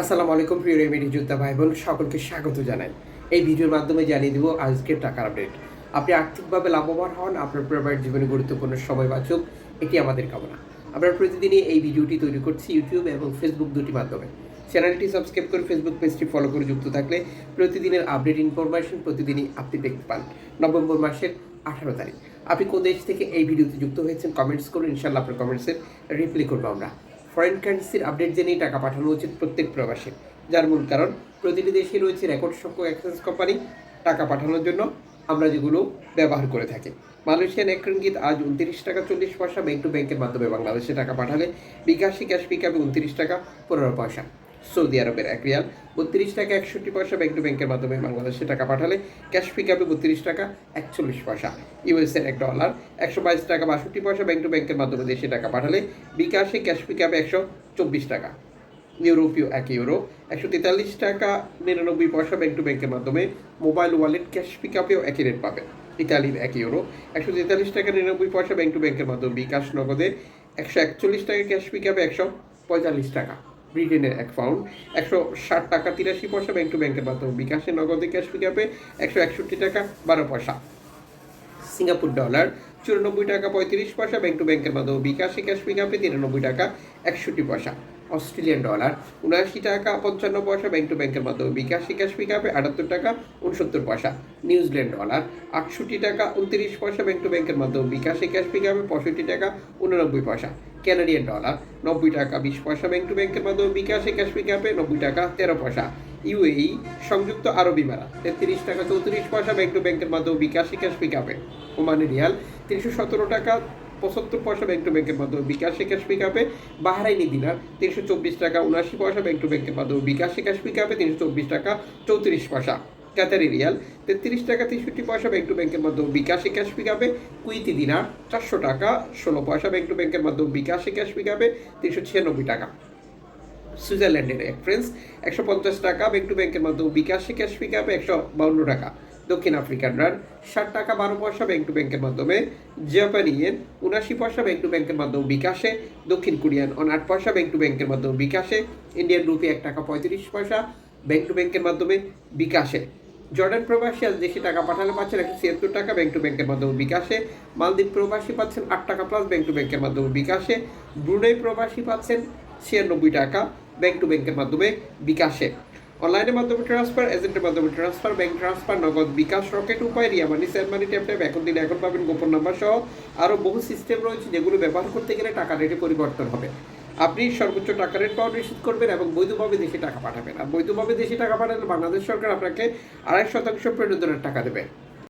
আসসালামু আলাইকুম, প্রিয় রেমিডি যোদ্ধা ভাই বোন সকলকে স্বাগত জানাই। এই ভিডিওর মাধ্যমে জানিয়ে দেবো আজকের টাকার আপডেট। আপনি আর্থিকভাবে লাভবান হন, আপনার পরিবারের জীবনে গুরুত্বপূর্ণ সময় বাঁচুক, এটি আমাদের কামনা। আমরা প্রতিদিনই এই ভিডিওটি তৈরি করছি ইউটিউব এবং ফেসবুক দুটি মাধ্যমে। চ্যানেলটি সাবস্ক্রাইব করে ফেসবুক পেজটি ফলো করে যুক্ত থাকলে প্রতিদিনের আপডেট ইনফরমেশন প্রতিদিনই আপনি দেখতে পান। নভেম্বর মাসের আঠারো তারিখ। আপনি কোন দেশ থেকে এই ভিডিওতে যুক্ত হয়েছেন, কমেন্টস করুন ইনশাল্লাহ আপনার কমেন্টসের রিপ্লাই করব আমরা। ফরেন কারেন্সির আপডেট জেনেই টাকা পাঠানো উচিত প্রত্যেক প্রবাসীর যার মূল কারণ, প্রতিটি দেশে রয়েছে রেকর্ড সংখ্যক এক্সচেঞ্জ কোম্পানি টাকা পাঠানোর জন্য আমরা যেগুলো ব্যবহার করে থাকি। মালয়েশিয়ান এক আজ উনত্রিশ টাকা চল্লিশ পয়সা ব্যাংক টু ব্যাংকের মাধ্যমে বাংলাদেশে টাকা পাঠালে বিকাশি ক্যাশ পিকআপে উনত্রিশ টাকা পনেরো পয়সা। সৌদি আরবের এক রিয়াল। বত্রিশ টাকা একষট্টি পয়সা ব্যাংক টু ব্যাংকের মাধ্যমে বাংলাদেশে টাকা পাঠালে ক্যাশ পিক আপে বত্রিশ টাকা একচল্লিশ পয়সা। ইউএসের এক ডলার একশো বাইশ টাকা বাষট্টি পয়সা ব্যাংক টু ব্যাংকের মাধ্যমে দেশে টাকা পাঠালে বিকাশে ক্যাশ পিকআপে একশো চব্বিশ টাকা। ইউরোপীয় এক ইউরো, একশো তেতাল্লিশ টাকা নিরানব্বই পয়সা ব্যাংক টু ব্যাংকের মাধ্যমে মোবাইল ওয়ালেট ক্যাশ পিকআপেও একই রেট পাবে। ইতালির এক ইউরো, একশো তেতাল্লিশ টাকা নিরানব্বই পয়সা ব্যাংক টু ব্যাংকের মাধ্যমে বিকাশ নগদে একশো একচল্লিশ টাকা ক্যাশ পিক আপে একশো পঁয়তাল্লিশ টাকা। ব্রিটেনের এক পাউন্ড একশো ষাট টাকা তিরাশি পয়সা ব্যাংক টু ব্যাংকের মাধ্যমে বিকাশে নগদে ক্যাশ পিকআপে একশো একষট্টি টাকা বারো পয়সা। সিঙ্গাপুর ডলার চুরানব্বই টাকা পঁয়ত্রিশ পয়সা ব্যাংক টু ব্যাংকের মাধ্যমে বিকাশে ক্যাশ পিকআপে তিরানব্বই টাকা একষট্টি পয়সা। অস্ট্রেলিয়ান ডলার উনআশি টাকা পঞ্চান্ন পয়সা ব্যাংক টু ব্যাংকের মাধ্যমে বিকাশে ক্যাশ পিকআপে আটাত্তর টাকা উনসত্তর পয়সা। নিউজিল্যান্ড ডলার আটষট্টি টাকা উনত্রিশ পয়সা ব্যাংক টু ব্যাংকের মাধ্যমে বিকাশে ক্যাশ পিকআপে পঁয়ষট্টি টাকা উননব্বই পয়সা। ক্যানাডিয়ান ডলার নব্বই টাকা বিশ পয়সা ব্যাংক টু ব্যাংকের মাধ্যমে বিকাশে ক্যাশ পিকআপে নব্বই টাকা তেরো পয়সা। ইউএই সংযুক্ত আরব ইমারাত, তেত্রিশ টাকা চৌত্রিশ পয়সা ব্যাংক টু ব্যাংকের মাধ্যমে বিকাশে ক্যাশ পিকআপে ওমানি রিয়াল, তিনশো সতেরো টাকা পঁচাত্তর পয়সা ব্যাংক টু ব্যাংকের মাধ্যমে বিকাশে ক্যাশ পিকআপে বাহারাইনি দিনার, তিনশো চব্বিশ টাকা উনআশি পয়সা ব্যাংক টু ব্যাংকের মাধ্যমে বিকাশে ক্যাশ পিকআপে তিনশো চব্বিশ টাকা চৌত্রিশ পয়সা। ক্যাতারি রিয়াল, তেত্রিশ টাকা তেষট্টি পয়সা ব্যাংক টু ব্যাংকের মাধ্যমে বিকাশে ক্যাশ পিকআপে কুইতি দিনার চারশো টাকা, ষোলো পয়সা ব্যাংক টু ব্যাংকের মাধ্যমে বিকাশে ক্যাশ পিকআপে তিনশো ছিয়ানব্বই টাকা। সুইজারল্যান্ডের এক ফ্রেন্স একশো পঞ্চাশ টাকা ব্যাংক টু ব্যাংকের মাধ্যমে বিকাশে ক্যাশ পিকআপে একশো বাউন্ন টাকা। দক্ষিণ আফ্রিকান রান ষাট টাকা বারো পয়সা ব্যাংক টু ব্যাংকের মাধ্যমে, জাপানি ইয়েন উনাশি পয়সা ব্যাংক টু ব্যাংকের মাধ্যমে বিকাশে, দক্ষিণ কোরিয়ান অন আট পয়সা ব্যাংক টু ব্যাংকের মাধ্যমে বিকাশে, ইন্ডিয়ান রুপি এক টাকা পঁয়ত্রিশ পয়সা ব্যাংক টু ব্যাংকের মাধ্যমে বিকাশে। জর্ডান প্রবাসী আজ দেশে টাকা পাঠালে পাচ্ছেন একশো ছিয়াত্তর টাকা ব্যাংক টু ব্যাংকের মাধ্যমে বিকাশে? মালদ্বীপ প্রবাসী পাচ্ছেন আট টাকা প্লাস ব্যাংক টু ব্যাংকের মাধ্যমে বিকাশে। ব্রুনেই প্রবাসী পাচ্ছেন ছিয়ানব্বই টাকা ব্যাংক টু ব্যাংকের মাধ্যমে বিকাশে। অনলাইনের মাধ্যমে ট্রান্সফার এজেন্টের মাধ্যমে transfer bank transfer Nagad bKash Rocket Upay, Ria Money save money Tap Tap এখন দিন এখন পাবেন গোপন নাম্বার সহ আরও বহু সিস্টেম রয়েছে যেগুলো ব্যবহার করতে গেলে টাকা রেটে পরিবর্তন হবে। আপনি সর্বোচ্চ টাকা রেট পাওয়া নিশ্চিত করবেন এবং বৈধভাবে দেশে টাকা পাঠাবেন। আর বৈধভাবে দেশে টাকা পাঠালে বাংলাদেশ সরকার আপনাকে আড়াই শতাংশ প্রণোদনের টাকা দেবে।